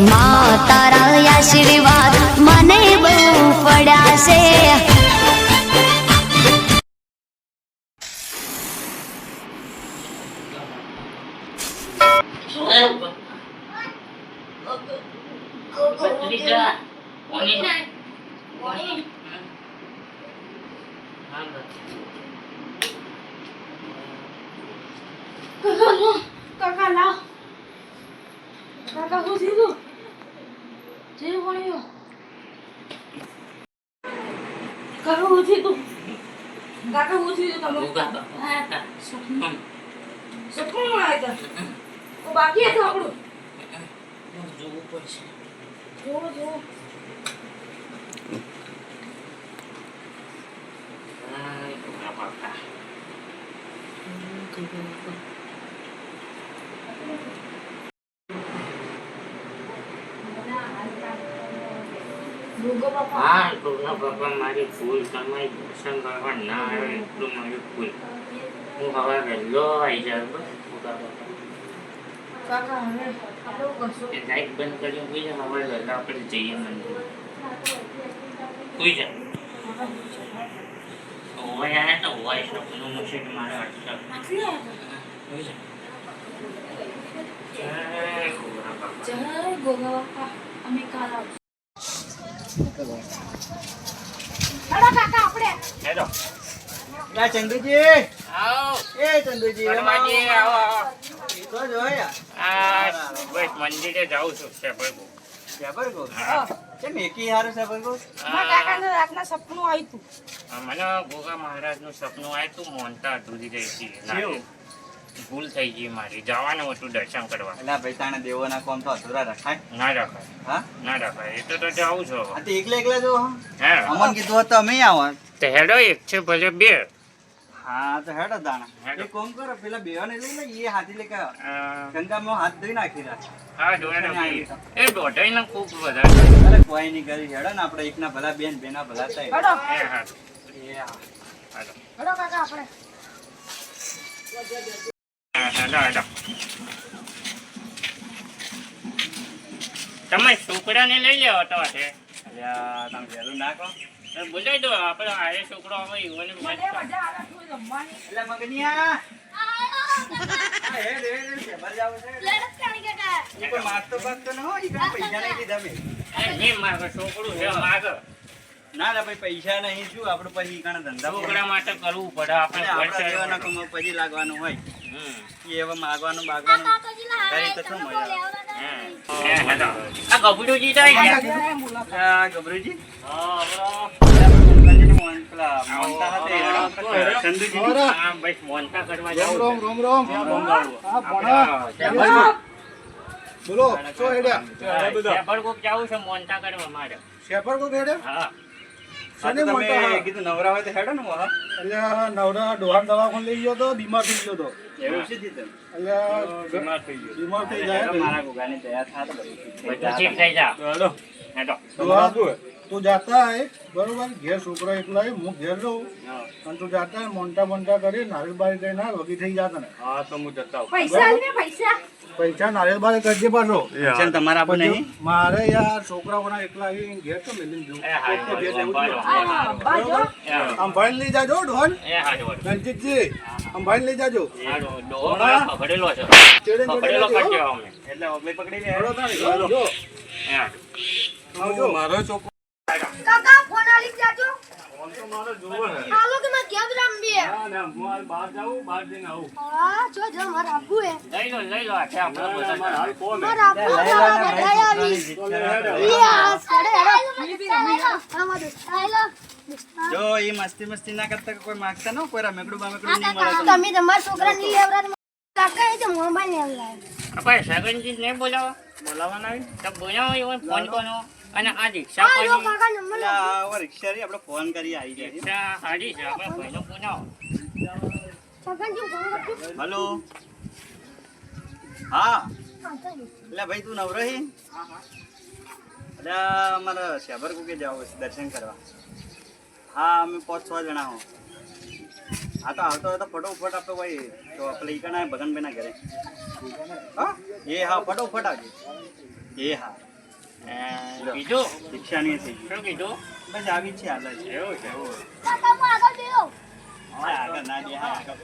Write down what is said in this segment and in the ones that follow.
માં તારા આશીર્વાદ મને બહુ છે જે ભણ્યો કાકા શું થયું શું થયું તમે ભૂકા બાપા સપનું આવ્યા હતા તો બાકી હતું આપણું જોવું પડશે જોવો જોવો હાય, ભૂકા બાપા. ભૂગો બાપા હા ભૂકા બાપા મારી ભૂલ તમારી દર્શન કરવા ના આવે એટલું મારી ભૂલ. હું હવે વહેલો આવી જાઉં બાપા એ લાઈટ બંધ કરી હોઈ જાય હવે વહેલા આપણે જઈએ મંદિર. સુઈ જાય હોય આવે તો હોય સપનું કે મારે જાય ગોગા બાપા. અમે કાલ આવશું. હેડો કાકા આપણે. હેલો ના ચંદુજી. આવો. એ ચંદુજી પરમાજી આવો આવો તો જોયા. આ બસ મંદિરે જાઉં છું શેપરપુર. સેબરકો કેમ એકી હારું સેબરકો મારા કાકાને રાતના સપનું આવ્યું હતું મને ગોગા મહારાજનું સપનું આવ્યું તું મોનતા અધૂરી રહી હતી? ભૂલ થઈ ગઈ મારી. જવાનું હતું દર્શન કરવા. એટલે ભાઈ તાણે દેવોના કોમ તો અધૂરા રખાય. ના રખાય. હા? ના રખાય. એ તો તો જાઉં છું આ તો એકલા એકલા જો હા? અમન કીધું હોત તો અમે આવો. તો હેડો એક છે ભલે બે. હા તો હેડો દાણા. હેડો. એ કોમ કરો પેલા બેવાને લઈ લે એ હાથી લે કે ગંગામાં હાથ ધોઈ નાખી રાખ. હા ધોઈ ને એ દોઢાઈ ખૂબ વધારે. અરે કોઈ નહીં કરી હેડો ને આપણે એકના ભલા બેન બેના ભલા થાય. હેડો. એ હા. હેડો હેડો કાકા આપણે. હેડો હેડો તમે છોકરાને લઈ લેવો તો છે તમે વહેલું ના બોલાવી દો આપણે આરે છોકરો એટલે મગનિયા ન ભાઈ પૈસા નહીં શું આપડે પછી ધંધા છોકરા માટે કરવું પડે આપણે પછી લાગવાનું હોય હવે માગવાનું બાગવાનું કરી તો શું મજા. આ. બોલો શું હેડ્યા શેફળકોક છે મોનતા કરવા મારે હેડ્યા હા. હા, તો તમે કીધું નવરા હોય તો હેડો ને. એટલે નવરા ડોહાન દવાખાને લઈ ગયો તો બીમાર થઈ ગયો તો. એવું? છે જીતન? એટલે બીમાર થઈ જાય હેડો, ને. મારા ગુગાની દયા થાય તો ઠીક થઈ જા. હેડો તું જાતા હે બરોબર? ઘેર છોકરો એકલા હું ઘેર રહું. હા. અને તું જાતા હે, મોન્ટા મોન્ટા કરી નારિયેળ કઈ ના વગી થઈ જાતા ને પૈસા આલને પૈસા પૈસા. નારિયેળ બારી કરજે પાછો. છે તમારા આપો નહીં? મારે યાર છોકરાઓના એકલા આવી ઘેર તો મેલીને જો ભાઈને લઈ જાજો ડોહન. એ હા જોડે. રણજીતજી આમ ભાઈને લઈ જાજો. પકડેલો છે. પકડેલો કાઢ્યો. અમે. એટલે ઓગળી પકડીને હેડો મારો છોકરો જો. એ હા. આવજો. કાકા ફોન આલી જાજો હાલો કે મેં કેમ રમીએ હા જો જો મારા આબુ હે. લઈ લો લઈ લો આ છે આપણો બધા મારા આબુ બધા બધા આવી. યસ હેડો. હેડો ફિલિપી રમી આમાં દોસ્ત હેલો. જો એ મસ્તી મસ્તી ના કરતા કોઈ માગતા ન કોઈ રમેકડું બામેકડું નહીં મળે. તમે તમારા છોકરા ની લેવરા કાકા એ તો મોબાઈલ ને લાવ્યા આપણે સગનજી નહીં બોલાવો? બોલાવવાના? તો બોલાવો એ ફોન કરો અને આ રિક્ષા એટલે આ રિક્ષા રે આપણે ફોન કરી આવી જાય. રિક્ષા હાડી છે આપણે ભાઈનો ફોન કરજો હલો. હા. એટલે ભાઈ તું નવરો હે? એટલે અમારે શેબર કુકે જવું છે દર્શન કરવા. હા અમે પાંચ છ જણા હો. હા તો આવતો હોય તો ફટોફટ આપણે ભાઈ તો આપણે ઈ કણા ભગનભાઈના ઘરે. હા? એ હા ફટોફટ આવજો. એ હા. કીધું રિક્ષા નહીં થઈ શું કીધું? બસ આવી છે એવું આગળ બેહો ના દે આગળ.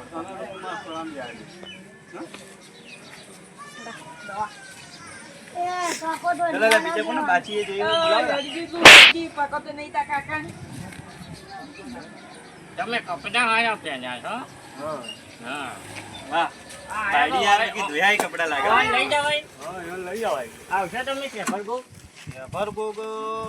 તમે કપડા આયા પહેર્યા છો? હા. વાહ. કપડાં લાગે. લઈ જવાય. હા, લઈ જવાય. આવશે તમે પેપર બુક ભરભોગ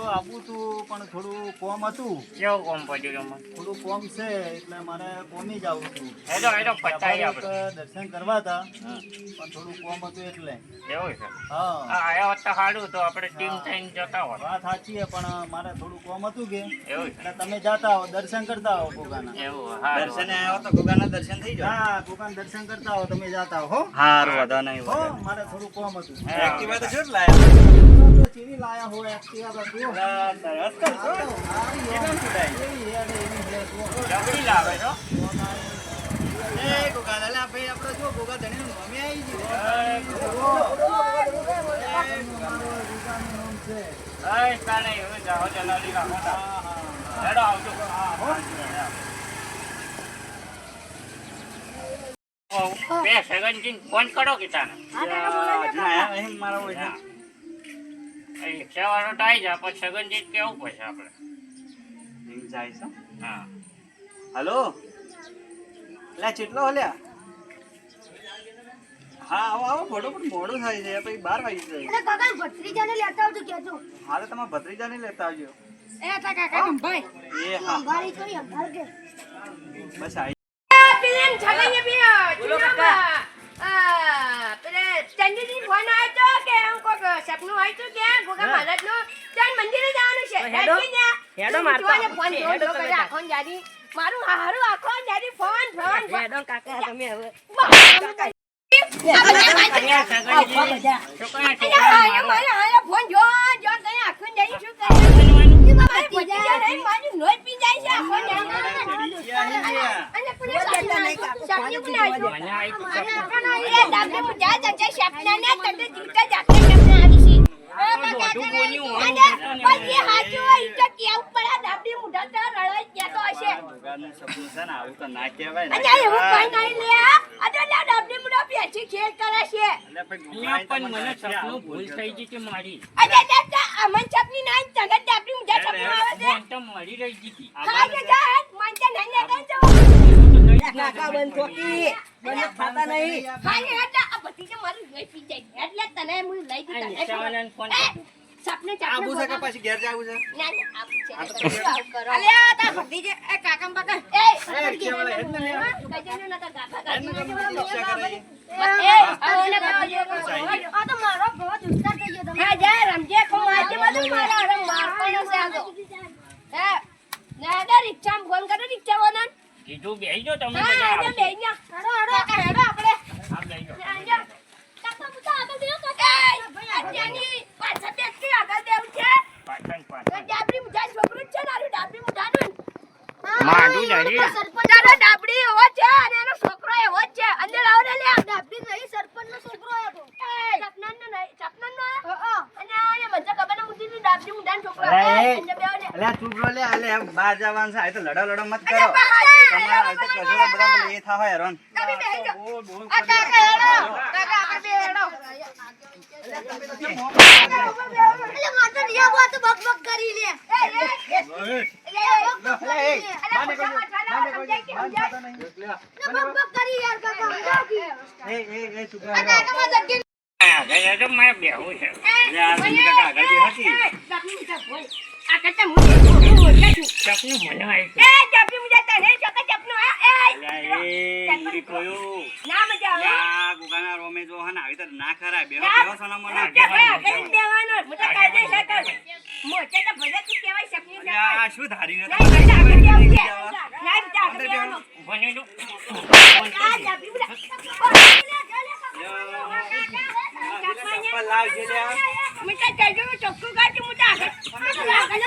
આવું તું પણ થોડું કોમ હતું. કેવું કોમ પડ્યું થોડું કોમ છે એટલે મારે કોમી જ આવું હતું. હેલો હેલો પતાવી આપણે. દર્શન કરવા હતા પણ થોડું કોમ હતું એટલે. એવું છે? હા. આયા હોત તો સારું તો આપણે ટીમ થઈને જતા હોત વાત સાચી છે પણ મારે થોડું કોમ હતું કે. એવું એટલે તમે જાતા હો દર્શન કરતા હો ગોગાના એવું હા. દર્શન આવ્યો તો ગોગાના દર્શન થઈ જાય. હા ગોગાના દર્શન કરતા હો તમે જાતા હો હારું વધા નહીં હો મારે થોડું કોમ હતું. એક્ટિવા તો શું લાયા. તો ચીરી લાયા હો એક્ટિવા તો તું દરસ કરશો કેટલા છૂટાય જબરી લાવે છો એ ગોગા લે ભાઈ આપણો જો ગોગા ધણીનું નામે આવી ગયું તા. બે સેકન્ડ ફોન કરો કીતાને મારા. રિક્ષા વાળો તો આવી જાય પણ સગનજી કેવું પડશે આપણે? જાય છે હા. હલો? લે ચેટલો હલ્યા હા આવો આવો પણ મોડું થાય છે પછી બાર વાગી જાય. કાકા ભત્રીજાને લેતા આવજો કેજો હાલે તમારા ભત્રીજાને લેતા આવજો. એ તા કાકા ભાઈ એ હા અંગારી કરી અંગાર કે. બસ આવી પેલા છગડીએ બી ચુનામાં આ પેલે ચંદીજી ફોન આવ્યો કે સપનું હોય તો કે ગોગા મહારાજનું ત્યાં મંદિરે જવાનું છે. હેડો. હેડો હેડો મારતો. ફોન હેડો કરે આખો જાડી. મારું હારું આખો જાડી. Phone phone. હેડો કાકા તમે હવે. ફોન જો જો કરે આખો જાડી શું કરે મારે ભત્રીજા નહીં, મારી નોટ પી જાય છે આખો જાડી. અને પેલા સપના- સપનું કોને આવ્યું? મને આવી તો સપનું. એ દાબને મુજા જજે સપનાને તને જીવતા જાતે સપના આવી છે. આ તો દોઢું બોલ્યું હોય. અને પછી હાચું હોય ઈ તો કેવું પડે દાબની મુઢા તો રડાઈ જતો ભગવાનનું સપનું છે ને આવું તો ના કહેવાય ને. અને એવું કઈ નહીં લે અને લે દાબની મુઢા બેસી ખેલ કરે છે. ગોગાએ પણ મને સપનું ભૂલ થઈ ગઈ છે મારી? અને લે લે અમન સપની ના તને દાબની મુઢા સપનું આવે છે. મને તો મળી રહી ગઈ હતી. ખાજે જા મન તો નહીં ને કઈ કાકા બંધ થોકી બંધ થતા નહીં. ખાલી હતા આ બધી તો મારું લઈ પી જાય. એટલે તને હું લઈ આ દીધા ફોન એ, કરજો. સપને આબુ છે કે પછી ઘેર જાવું છે? ના ના આવું છે. આ તો તમે આવું કરો. અલે આ તાર ભત્રીજે એ કાકા બાકા એ રિક્ષાવાળા હેડ ને લે. કજેનો નતા કાકા હેડ ને. એ આવને કજેનો આ તો મારો બહુ દુસ્તા થઈ ગયો તમે હા જા રમજે કો મારજે બધું મારા અરે મારવાનો છે આ તો. હે ના ના રિક્ષા ફોન કરો રિક્ષા વાળા કીધું બેસી જાઓ તમે હા. બેહી જા હેડો હેડો હેડો આપણે. હા, બેસી જાઓ. આજા કાકા પૂછો આગળ બેહો કાકા અત્યારની પાછા બેસી આગળ બેહું છે પાછળ, તો પાછળ. ડાબડી મુઠા છોકરું જ છે ને આરું ડાબડી મુઠાનું માંડું નહીં. તારો ડાબડી એવો છે અને એનો છોકરો એવો જ છે. અંદર આવો ને લે ડાબડી નહીં સરપંચ નો છોકરો હતો. સપનાનો નહીં સપનાનો હા અને આ મને તો ખબરની ડાબડી મુઠાનો છોકરો ચૂપ રહો લે અલે એમ બહાર જવાનું છે. આ તો લડો લડો મત કરો. તમારા આ તો પેલા એ થાવ હેરાન તમે બેહી જાઓ. બોલ, બોલ આ કરી. કાકા હેડો કાકા આપણે બે હેડો એટલે માતો રિયા બહુ તો બક બક કરી લે એ, એ, ઓય. એ, એ, બક બક અલ્યા, એ, કરી. બાને અલ્યા, કરજો, મોટા બાને મોટા કરજો, સમજાય કે બાને સમજાય? થતા નહીં. ને બક બક કરી યાર કાકા સમજાવતી. એ, એ, એ, ચૂપ રહો. આ કાકામાં જગ્યા હા, જઈ જાઓ, મારે બેસવું છે. અલ્યા, આ સિંહ કાકા આગળ બી હતી. ડાબડી મુઠા બોલ. આ કરતા હું હું મોટા છું. સપનું મને આવી છે. એ તને ચોકા ના મજા આવે. આ ગુગાના રોમે જો હે આવી તો ના ખરાય. બેહો, બેહો સોનામાં આ ના. કે ભાઈ આગળ બેવાનો મોટા કાયદે છે. કર તો ભલે તું કહેવાય સપની છે આ શું ધારી રહ્યો? ના બેટા આગળ તમે બેહવું લઈ છે જવા. ના બેટા આગળ બેહવાનું. બની દો. આ ડાબડી મુઠા લાવજે લ્યા. મોટા ચાલજો ચોખ્ખું કાચું મોટા આગળ. આગળ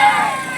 Yeah.